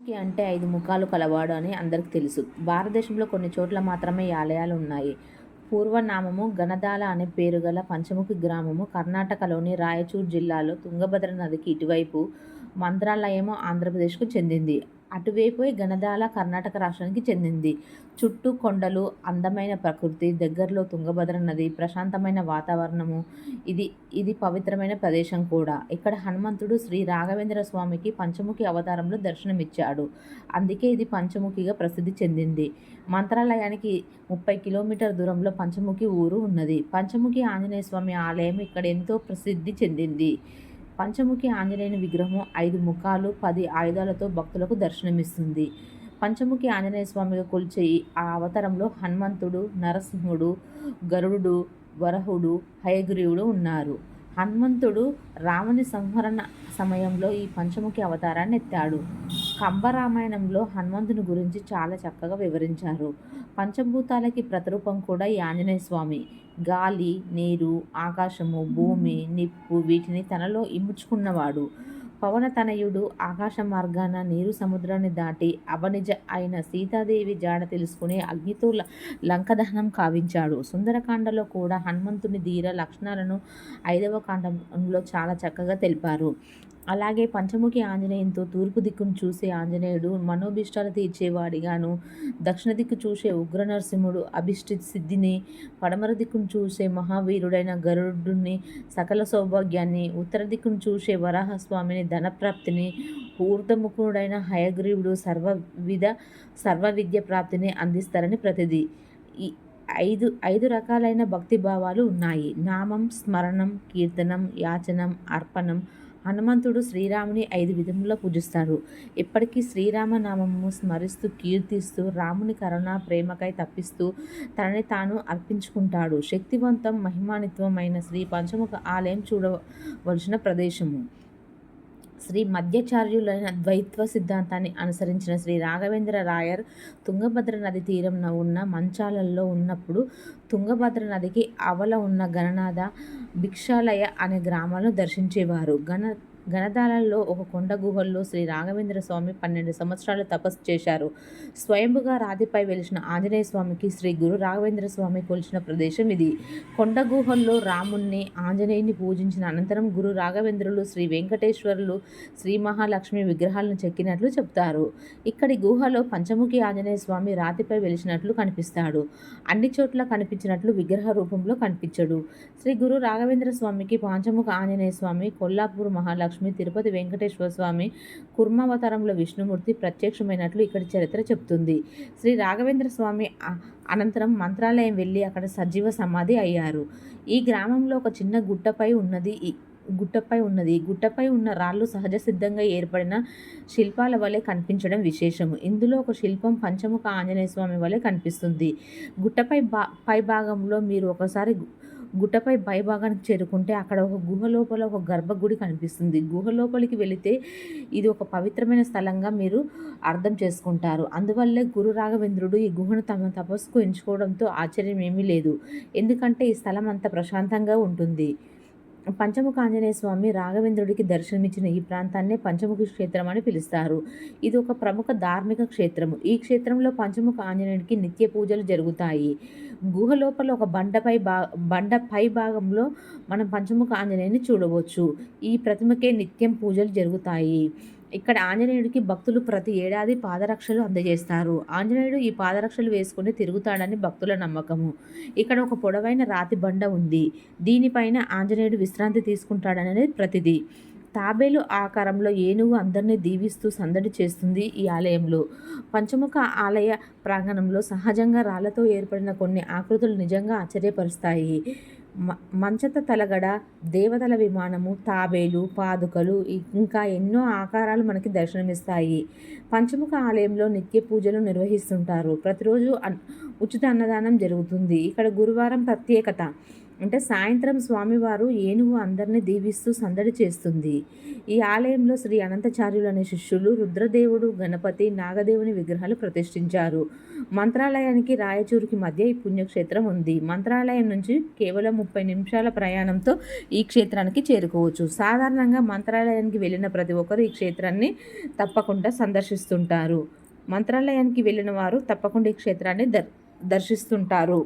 కి అంటే ఐదు ముఖాలు కలవాడు అని అందరికి తెలుసు. భారతదేశంలో కొన్ని చోట్ల మాత్రమే ఈ ఆలయాలు ఉన్నాయి. పూర్వనామము గణదాల అనే పేరు గల పంచముఖి గ్రామము కర్ణాటకలోని రాయచూర్ జిల్లాలో తుంగభద్ర నదికి ఇటువైపు, మంత్రాలయము ఆంధ్రప్రదేశ్కు చెందింది. అటువైపే గణదాల కర్ణాటక రాష్ట్రానికి చెందింది. చుట్టూ కొండలు, అందమైన ప్రకృతి, దగ్గరలో తుంగభద్ర నది, ప్రశాంతమైన వాతావరణము. ఇది ఇది పవిత్రమైన ప్రదేశం కూడా. ఇక్కడ హనుమంతుడు శ్రీ రాఘవేంద్ర స్వామికి పంచముఖి అవతారంలో దర్శనమిచ్చాడు. అందుకే ఇది పంచముఖిగా ప్రసిద్ధి చెందింది. మంత్రాలయానికి ముప్పై కిలోమీటర్ దూరంలో పంచముఖి ఊరు ఉన్నది. పంచముఖి ఆంజనేయస్వామి ఆలయం ఇక్కడ ఎంతో ప్రసిద్ధి చెందింది. పంచముఖి ఆంజనేయుని విగ్రహం ఐదు ముఖాలు, పది ఆయుధాలతో భక్తులకు దర్శనమిస్తుంది. పంచముఖి ఆంజనేయస్వామిగా కొలిచే ఆ అవతారంలో హనుమంతుడు, నరసింహుడు, గరుడు వరహుడు హయగ్రీవుడు ఉన్నారు. హనుమంతుడు రాముని సంహరణ సమయంలో ఈ పంచముఖి అవతారాన్ని ఎత్తాడు. కంబరామాయణంలో హనుమంతుని గురించి చాలా చక్కగా వివరించారు. పంచభూతాలకి ప్రతిరూపం కూడా ఈ ఆంజనేయ స్వామి గాలి, నీరు, ఆకాశము, భూమి, నిప్పు వీటిని తనలో ఇముడ్చుకున్నవాడు. పవనతనయుడు ఆకాశ మార్గాన నీరు సముద్రాన్ని దాటి అవనిజ అయిన సీతాదేవి జాడ తెలుసుకుని అగ్నితో లంక దహనం కావించాడు. సుందరకాండలో కూడా హనుమంతుని ధీర లక్షణాలను ఐదవ కాండంలో చాలా చక్కగా తెలిపారు. అలాగే పంచముఖి ఆంజనేయంతో తూర్పు దిక్కును చూసే ఆంజనేయుడు మనోభిష్టాలు తీర్చేవాడిగాను, దక్షిణ దిక్కు చూసే ఉగ్ర నరసింహుడు అభిష్టిత్ సిద్ధిని, పడమర దిక్కును చూసే మహావీరుడైన గరుడుని సకల సౌభాగ్యాన్ని, ఉత్తర దిక్కును చూసే వరాహస్వామిని ధనప్రాప్తిని, ఊర్ధముఖుడైన హయగ్రీవుడు సర్వవిధ సర్వవిద్య ప్రాప్తిని అందిస్తారని ప్రతిదీ ఐదు ఐదు రకాలైన భక్తిభావాలు ఉన్నాయి. నామం, స్మరణం, కీర్తనం, యాచనం, అర్పణం. హనుమంతుడు శ్రీరాముని ఐదు విధములుగా పూజిస్తాడు. ఎప్పటికీ శ్రీరామనామమును స్మరిస్తూ కీర్తిస్తూ రాముని కరుణ, ప్రేమకై తప్పిస్తూ తనని తాను అర్పించుకుంటాడు. శక్తివంతం, మహిమానిత్వమైన శ్రీ పంచముఖ ఆలయం చూడవలసిన ప్రదేశము. శ్రీ మధ్యచార్యులైన ద్వైత్వ సిద్ధాంతాన్ని అనుసరించిన శ్రీ రాఘవేంద్ర రాయర్ తుంగభద్ర నది తీరంన ఉన్న మంచాలల్లో ఉన్నప్పుడు తుంగభద్ర నదికి అవల ఉన్న గణనాథ, భిక్షాలయ అనే గ్రామాలను దర్శించేవారు. గణ గణదాలలో ఒక కొండ గుహల్లో శ్రీ రాఘవేంద్ర స్వామి పన్నెండు సంవత్సరాలు తపస్సు చేశారు. స్వయంభుగా రాతిపై వెలిచిన ఆంజనేయ స్వామికి శ్రీ గురు రాఘవేంద్ర స్వామి కొలిచిన ప్రదేశం ఇది. కొండ గుహల్లో రాముణ్ణి, ఆంజనేయుని పూజించిన అనంతరం గురు రాఘవేంద్రులు శ్రీ వెంకటేశ్వరులు, శ్రీ మహాలక్ష్మి విగ్రహాలను చెక్కినట్లు చెప్తారు ఇక్కడి గుహలో పంచముఖి ఆంజనేయ స్వామి రాతిపై వెలిసినట్లు కనిపిస్తాడు. అన్ని చోట్ల కనిపించినట్లు విగ్రహ రూపంలో కనిపించడు. శ్రీ గురు రాఘవేంద్ర స్వామికి పంచముఖ ఆంజనేయస్వామి, కొల్లాపూర్ మహాలక్ష్మి, తిరుపతి వెంకటేశ్వర స్వామి కుర్మావతారంలో విష్ణుమూర్తి ప్రత్యక్షమైనట్లు ఇక్కడ చరిత్ర చెబుతుంది. శ్రీ రాఘవేంద్ర స్వామి అనంతరం మంత్రాలయం వెళ్ళి అక్కడ సజీవ సమాధి అయ్యారు. ఈ గ్రామంలో ఒక చిన్న గుట్టపై ఉన్నది గుట్టపై ఉన్నది. గుట్టపై ఉన్న రాళ్ళు సహజ సిద్ధంగా ఏర్పడిన శిల్పాల వలె కనిపించడం విశేషం. ఇందులో ఒక శిల్పం పంచముఖ ఆంజనేయస్వామి వలె కనిపిస్తుంది. గుట్టపై భా పై భాగంలో మీరు ఒకసారి గుట్టపై పైభాగానికి చేరుకుంటే అక్కడ ఒక గుహ లోపల ఒక గర్భగుడి కనిపిస్తుంది. గుహ లోపలికి వెళితే ఇది ఒక పవిత్రమైన స్థలంగా మీరు అర్థం చేసుకుంటారు. అందువల్లే గురు రాఘవేంద్రుడు ఈ గుహను తమ తపస్సుకు ఎంచుకోవడంతో ఆశ్చర్యం ఏమీ లేదు. ఎందుకంటే ఈ స్థలం అంత ప్రశాంతంగా ఉంటుంది. పంచముఖ ఆంజనేయ స్వామి రాఘవేంద్రుడికి దర్శనమిచ్చిన ఈ ప్రాంతాన్నే పంచముఖి క్షేత్రం అని పిలుస్తారు. ఇది ఒక ప్రముఖ ధార్మిక క్షేత్రం. ఈ క్షేత్రంలో పంచముఖ ఆంజనేయునికి నిత్య పూజలు జరుగుతాయి. గుహ లోపల ఒక బండపై బండ పై భాగంలో మనం పంచముఖ ఆంజనేయుని చూడవచ్చు. ఈ ప్రతిమకే నిత్యం పూజలు జరుగుతాయి. ఇక్కడ ఆంజనేయుడికి భక్తులు ప్రతి ఏడాది పాదరక్షలు అందజేస్తారు. ఆంజనేయుడు ఈ పాదరక్షలు వేసుకుని తిరుగుతాడని భక్తుల నమ్మకము. ఇక్కడ ఒక పొడవైన రాతి బండ ఉంది. దీనిపైన ఆంజనేయుడు విశ్రాంతి తీసుకుంటాడనేది ప్రతిది తాబేలు ఆకారంలో ఏనుగు అందరినీ దీవిస్తూ సందడి చేస్తుంది ఈ ఆలయంలో. పంచముఖ ఆలయ ప్రాంగణంలో సహజంగా రాళ్ళతో ఏర్పడిన కొన్ని ఆకృతులు నిజంగా ఆశ్చర్యపరుస్తాయి. మంచత తలగడ, దేవతల విమానము, తాబేలు, పాదుకలు ఇంకా ఎన్నో ఆకారాలు మనకి దర్శనమిస్తాయి. పంచముఖ ఆలయంలో నిత్య పూజలు నిర్వహిస్తుంటారు. ప్రతిరోజు ఉచిత అన్నదానం జరుగుతుంది. ఇక్కడ గురువారం ప్రత్యేకత. అంటే సాయంత్రం స్వామివారు ఏనుగు అందరినీ దీవిస్తూ సందడి చేస్తుంది. ఈ ఆలయంలో శ్రీ అనంతచార్యులు అనే శిష్యులు రుద్రదేవుడు గణపతి నాగదేవుని విగ్రహాలు ప్రతిష్ఠించారు. మంత్రాలయానికి రాయచూరుకి మధ్య ఈ పుణ్యక్షేత్రం ఉంది. మంత్రాలయం నుంచి కేవలం ముప్పై నిమిషాల ప్రయాణంతో ఈ క్షేత్రానికి చేరుకోవచ్చు. సాధారణంగా మంత్రాలయానికి వెళ్ళిన ప్రతి ఒక్కరు ఈ క్షేత్రాన్ని తప్పకుండా సందర్శిస్తుంటారు. మంత్రాలయానికి వెళ్ళిన వారు తప్పకుండా ఈ క్షేత్రాన్ని దర్ దర్శిస్తుంటారు.